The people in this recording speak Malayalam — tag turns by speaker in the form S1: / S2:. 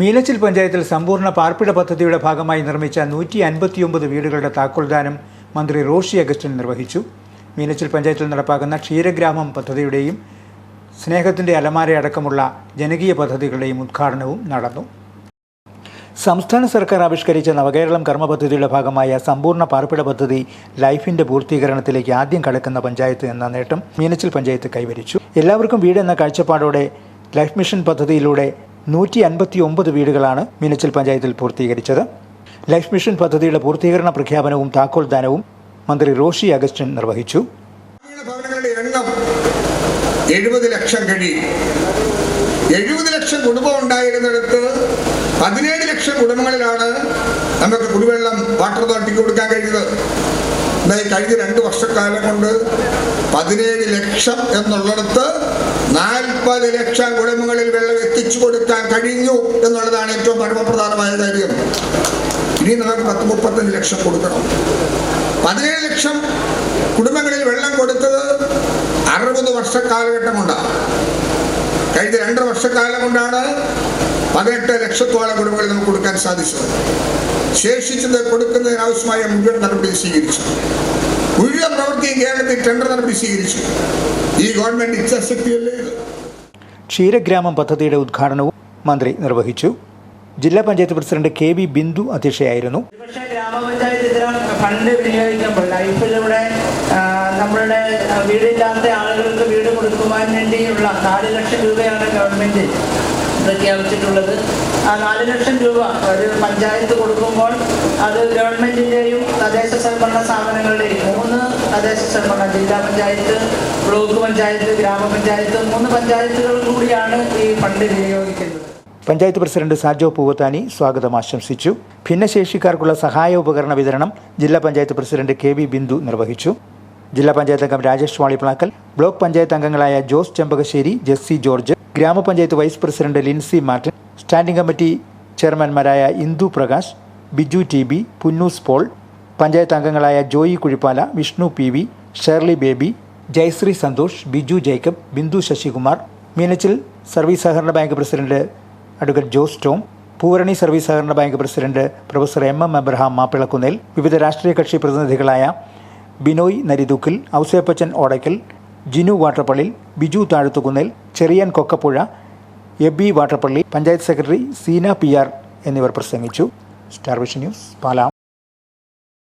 S1: മീനച്ചിൽ പഞ്ചായത്തിൽ സമ്പൂർണ പാർപ്പിട പദ്ധതിയുടെ ഭാഗമായി നിർമ്മിച്ച നൂറ്റി അൻപത്തിയൊമ്പത് വീടുകളുടെ താക്കോൽദാനം മന്ത്രി റോഷി അഗസ്റ്റിൻ നിർവഹിച്ചു. മീനച്ചിൽ പഞ്ചായത്തിൽ നടപ്പാക്കുന്ന ക്ഷീരഗ്രാമം പദ്ധതിയുടെയും സ്നേഹത്തിന്റെ അലമാരയടക്കമുള്ള ജനകീയ പദ്ധതികളുടെയും ഉദ്ഘാടനവും നടന്നു. സംസ്ഥാന സർക്കാർ ആവിഷ്കരിച്ച നവകേരളം കർമ്മ പദ്ധതിയുടെ ഭാഗമായ സമ്പൂർണ പാർപ്പിട പദ്ധതി ലൈഫിന്റെ പൂർത്തീകരണത്തിലേക്ക് ആദ്യം കടക്കുന്ന പഞ്ചായത്ത് എന്ന നേട്ടം മീനച്ചിൽ പഞ്ചായത്ത് കൈവരിച്ചു. എല്ലാവർക്കും വീട് എന്ന കാഴ്ചപ്പാടോടെ ലൈഫ് മിഷൻ പദ്ധതിയിലൂടെ നൂറ്റി അൻപത്തി ഒമ്പത് വീടുകളാണ് മീനച്ചിൽ പഞ്ചായത്തിൽ പൂർത്തീകരിച്ചത്. ലൈഫ് മിഷൻ പദ്ധതിയുടെ പൂർത്തീകരണ പ്രഖ്യാപനവും താക്കോൽ ദാനവും മന്ത്രി റോഷി അഗസ്റ്റിൻ നിർവഹിച്ചു.
S2: ഭവനങ്ങളുടെ എണ്ണം എഴുപത് ലക്ഷം കഴിയും എഴുപത് ലക്ഷം കുടുംബം ഉണ്ടായിരുന്നിടത്ത് പതിനേഴ് ലക്ഷം കുടുംബങ്ങളിലാണ് നമുക്ക് കുടിവെള്ളം വാട്ടർ അതോറിറ്റിക്ക് കൊടുക്കാൻ കഴിയുന്നത് ഈ കഴിഞ്ഞ രണ്ട് വർഷക്കാലം കൊണ്ട് പതിനേഴ് ലക്ഷം എന്നുള്ളിടത്ത് നാൽപ്പത് ലക്ഷം കുടുംബങ്ങളിൽ വെള്ളം എത്തിച്ചു കൊടുക്കാൻ കഴിഞ്ഞു എന്നുള്ളതാണ് ഏറ്റവും പരമപ്രധാനമായ കാര്യം. ഇനി നമുക്ക് പത്ത് മുപ്പത്തഞ്ച് ലക്ഷം കൊടുക്കണം. പതിനേഴ് ലക്ഷം കുടുംബങ്ങളിൽ വെള്ളം കൊടുത്തത് അറുപത് വർഷ കാലഘട്ടം കൊണ്ടാണ് കഴിഞ്ഞ രണ്ടര വർഷക്കാലം കൊണ്ടാണ് പതിനെട്ട് ലക്ഷത്തോളം കുടുംബങ്ങളിൽ നമുക്ക് കൊടുക്കാൻ സാധിച്ചത്. ശേഷിച്ചത് കൊടുക്കുന്നതിന് ആവശ്യമായ മുഴുവൻ നടപടി സ്വീകരിച്ചു. മുഴുവൻ പ്രവൃത്തിയും കേരളത്തിൽ ടെൻഡർ നടപടി സ്വീകരിച്ചു. ഈ ഗവൺമെന്റ് ഇച്ഛാശക്തിയല്ലേ?
S1: ക്ഷീരഗ്രാമം പദ്ധതിയുടെ ഉദ്ഘാടനവും മന്ത്രി നിർവഹിച്ചു. ജില്ലാ panchayat president K V Bindu അധ്യക്ഷയായിരുന്നു.
S3: Fund വിനിയോഗിക്കുമ്പോൾ ലൈഫിലൂടെ നമ്മളുടെ വീടില്ലാത്ത ആളുകൾക്ക് വീട് കൊടുക്കുവാൻ വേണ്ടിയുള്ള നാല് ലക്ഷം രൂപയാണ് ഗവൺമെന്റ് പ്രഖ്യാപിച്ചിട്ടുള്ളത്. ആ നാല് ലക്ഷം രൂപ ഒരു പഞ്ചായത്ത് കൊടുക്കുമ്പോൾ അത് ഗവൺമെന്റിന്റെയും തദ്ദേശ സ്വയംഭരണ സ്ഥാപനങ്ങളുടെയും തദ്ദേശ ജില്ലാ പഞ്ചായത്ത് ബ്ലോക്ക് പഞ്ചായത്ത് ഗ്രാമപഞ്ചായത്ത് മൂന്ന് പഞ്ചായത്തുകൾ കൂടിയാണ് ഈ ഫണ്ട് വിനിയോഗിക്കുന്നത്.
S1: പഞ്ചായത്ത് പ്രസിഡന്റ് സാജോ പൂവത്താനി സ്വാഗതം ആശംസിച്ചു. ഭിന്നശേഷിക്കാർക്കുള്ള സഹായ ഉപകരണ വിതരണം ജില്ലാ panchayat president K V Bindu നിർവഹിച്ചു. ജില്ലാ പഞ്ചായത്ത് അംഗം രാജേഷ് വാളിപ്ലാക്കൽ ബ്ലോക്ക് പഞ്ചായത്ത് അംഗങ്ങളായ ജോസ് ചെമ്പകശ്ശേരി ജെസ്സി ജോർജ് ഗ്രാമപഞ്ചായത്ത് vice president Lincy Martin standing committee ചെയർമാൻമാരായ Indu Prakash Biju T B Punnoose Paul panchayat അംഗങ്ങളായ Joy Kuzhippala Vishnu P V Shirley Baby Jayasree Santhosh Biju Jacob Bindu Sasikumar Meenachil service സഹകരണ bank president advocate Jose Tom Poovarani service സഹകരണ bank president professor M M Abraham Mappilakunnel വിവിധ രാഷ്ട്രീയ കക്ഷി പ്രതിനിധികളായ Binoy Naridukkil Ouseppachan Odackal Jinu Vattappallil Biju Thazhathukunnel Cherian Kokkappuzha Aby Vattappally panchayat secretary Seena P R എന്നിവർ പ്രസംഗിച്ചു. Star vision news Pala.